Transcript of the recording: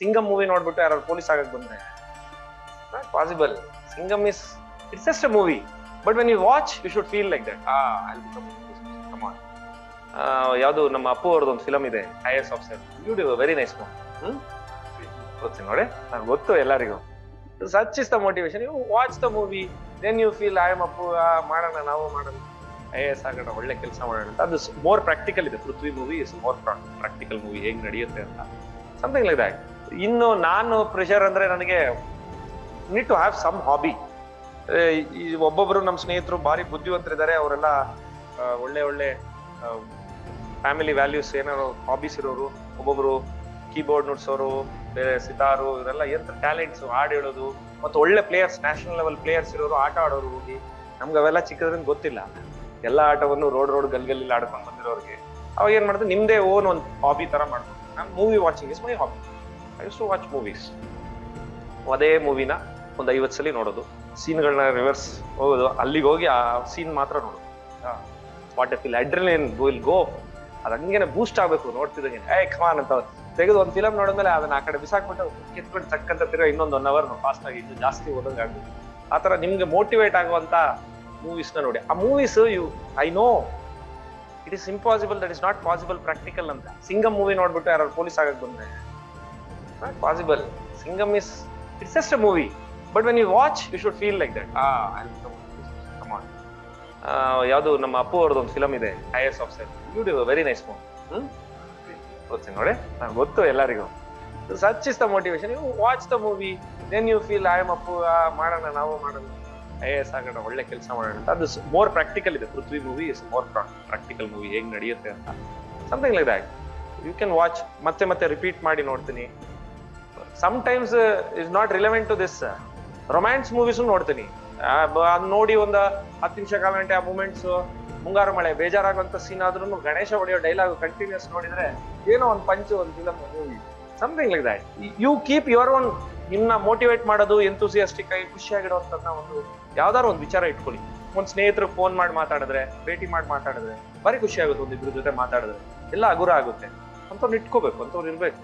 Singam movie ನೋಡ್ಬಿಟ್ಟು ಯಾರು police ಆಗಕ್ ಬಂದ್ರೆ not possible Singham is it's just a movie but when you watch you should feel like that ಆ come on ಯಾವುದು ನಮ್ಮ ಅಪ್ಪು ಅವ್ರದ್ದು ಒಂದು ಫಿಲಮ್ ಇದೆ I S officer beauty very nice move hmm? ಗೊತ್ತು ನೋಡಿ ನನ್ಗೆ ಗೊತ್ತು ಎಲ್ಲರಿಗೂ. Such is the motivation you watch the movie then you feel I'm Appu ಮಾಡೋಣ ನಾವು ಮಾಡೋಣ. ಐ ಎಸ್ ಆಗೋಣ ಒಳ್ಳೆ ಕೆಲಸ ಮಾಡೋಣ ಅಂತ. ಅದು ಮೋರ್ ಪ್ರಾಕ್ಟಿಕಲ್ ಇದೆ. Prithvi movie is more practical movie ಹೇಗೆ ನಡೆಯುತ್ತೆ ಅಂತ. ಸಮಥಿಂಗ್ ಲೈಕ್ ದಟ್ ಇನ್ನು ನಾನು ಪ್ರೆಷರ್ ಅಂದ್ರೆ ನನಗೆ need to have some hobby ಈ ಒಬ್ಬೊಬ್ರು ನಮ್ಮ ಸ್ನೇಹಿತರು ಭಾರಿ ಬುದ್ಧಿವಂತರಿದ್ದಾರೆ, ಅವರೆಲ್ಲ ಒಳ್ಳೆ ಒಳ್ಳೆ ಫ್ಯಾಮಿಲಿ ವ್ಯಾಲ್ಯೂಸ್ ಏನಾರು ಹಾಬೀಸ್ ಇರೋರು, ಒಬ್ಬೊಬ್ರು ಕೀಬೋರ್ಡ್ ನುಡ್ಸೋರು ಬೇರೆ ಸಿತಾರು ಇವರೆಲ್ಲ ಎಂತ ಟ್ಯಾಲೆಂಟ್ಸ್ ಹಾಡು ಹೇಳೋದು, ಮತ್ತು ಒಳ್ಳೆ ಪ್ಲೇಯರ್ಸ್ ನ್ಯಾಷನಲ್ ಲೆವೆಲ್ ಪ್ಲೇಯರ್ಸ್ ಇರೋರು, ಆಟ ಆಡೋರು ಹೋಗಿ, ನಮ್ಗೆ ಅವೆಲ್ಲ ಚಿಕ್ಕದ್ರಿಂದ ಗೊತ್ತಿಲ್ಲ. ಎಲ್ಲ ಆಟವನ್ನು ರೋಡ್ ರೋಡ್ ಗಲ್ಗಲ್ಲಿ ಆಡ್ಕೊಂಡು ಬಂದಿರೋರಿಗೆ. ಅವಾಗ ಏನ್ ಮಾಡಿದ್ರು ನಿಮ್ದೇ ಓನ್ ಒಂದು ಹಾಬಿ ತರ ಮಾಡ್ಕೊಂಡು ನಾನು movie watching is my hobby I so watch movies ಅದೇ ಮೂವಿನ ಒಂದು ಐವತ್ತು ಸಲ ನೋಡೋದು. ಸೀನ್ಗಳನ್ನ ರಿವರ್ಸ್ ಹೋಗೋದು. ಅಲ್ಲಿಗೆ ಹೋಗಿ ಆ ಸೀನ್ ಮಾತ್ರ ನೋಡೋದು ವಾಟ್ ಎಫ್ ಇಲ್ ಅಡ್ರಿಲಿನ್ ವಿಲ್ ಗೋ ಅದು ಹಂಗೇನೆ ಬೂಸ್ಟ್ ಆಗಬೇಕು ನೋಡ್ತಿದ್ದಂಗೆ. ಏ ಕಮಾನ್ ಅಂತ ತೆಗೆದು ಒಂದು ಫಿಲಮ್ ನೋಡಿದ್ಮೇಲೆ ಅದನ್ನ ಆ ಕಡೆ ಬಿಸಾಕ್ಬಿಟ್ಟು ಕಿತ್ಕೊಂಡು ಚಕ್ಕಂತ ತಿರ್ಗಾ ಇನ್ನೊಂದು ಒನ್ ಅವರ್ ಫಾಸ್ಟ್ ಆಗಿ ಇನ್ನು ಜಾಸ್ತಿ ಓದಂಗೆ ಆಗ್ಬೇಕು ಆ ಥರ ನಿಮ್ಗೆ ಮೋಟಿವೇಟ್ ಆಗುವಂತ ಮೂವೀಸ್ನ ನೋಡಿ. ಆ movies you I know it is impossible that is not possible practical ಅಂತ. ಸಿಂಗಮ್ ಮೂವಿ ನೋಡ್ಬಿಟ್ಟು ಯಾರು ಪೊಲೀಸ್ ಆಗಕ್ಕೆ ಬಂದ್ರೆ. Not possible Singham is it's just a movie but when you watch you should feel like that come on ಯಾವುದು ನಮ್ಮ ಅಪ್ಪು ಅವ್ರದ್ದು ಒಂದು film ಇದೆ I S U beauty very nice move hmm? ಗೊತ್ತು ನೋಡಿ ನಂಗೆ ಗೊತ್ತು ಎಲ್ಲರಿಗೂ. Such is the motivation you watch the movie then you feel I'm Appu ಮಾಡೋಣ ನಾವು ಮಾಡೋಣ. ಐ ಎಸ್ ಆಗೋಣ ಒಳ್ಳೆ ಕೆಲಸ ಮಾಡೋಣ ಅಂತ. ಅದು ಮೋರ್ ಪ್ರಾಕ್ಟಿಕಲ್ ಇದೆ. Prithvi movie is more practical movie ಹೇಗೆ ನಡೆಯುತ್ತೆ ಅಂತ. Something like that you can watch ಮತ್ತೆ ಮತ್ತೆ ರಿಪೀಟ್ ಮಾಡಿ ನೋಡ್ತೀನಿ. Times is not relevant to this romance movies ನೋಡ್ತೀನಿ. ಅದ್ ನೋಡಿ ಒಂದು ಹತ್ತು ನಿಮಿಷ ಕಾಲ ಗಂಟೆ ಆ ಮೂಮೆಂಟ್ಸ್ ಮುಂಗಾರು ಮಳೆ, ಬೇಜಾರಾಗುವಂತ ಸೀನ್ ಆದ್ರೂ ಗಣೇಶ ಹೊಡೆಯೋ ಡೈಲಾಗ್ ಕಂಟಿನ್ಯೂಸ್ ನೋಡಿದ್ರೆ ಏನೋ ಒಂದು ಪಂಚ್ ಒಂದು film movie something like that you keep your own ನಿಮ್ಮನ್ನ ಮೋಟಿವೇಟ್ ಮಾಡೋದು ಎಂತೂಸಿಯಾಸ್ಟಿಕ್ ಆಗಿ ಖುಷಿಯಾಗಿಡುವಂಥದ್ದನ್ನ ಒಂದು ಯಾವ್ದಾದ್ರು ಒಂದು ವಿಚಾರ ಇಟ್ಕೊಳ್ಳಿ. ಒಂದು ಸ್ನೇಹಿತರು ಫೋನ್ ಮಾಡಿ ಮಾತಾಡಿದ್ರೆ, ಭೇಟಿ ಮಾಡಿ ಮಾತಾಡಿದ್ರೆ ಬರೀ ಖುಷಿ ಆಗುತ್ತೆ ಒಂದಿಬ್ರ ಜೊತೆ ಮಾತಾಡಿದ್ರೆ. ಎಲ್ಲ ಹಗುರ ಆಗುತ್ತೆ. ಅಂತವ್ರು ಇಟ್ಕೋಬೇಕು, ಅಂತವ್ರು ಇರ್ಬೇಕು.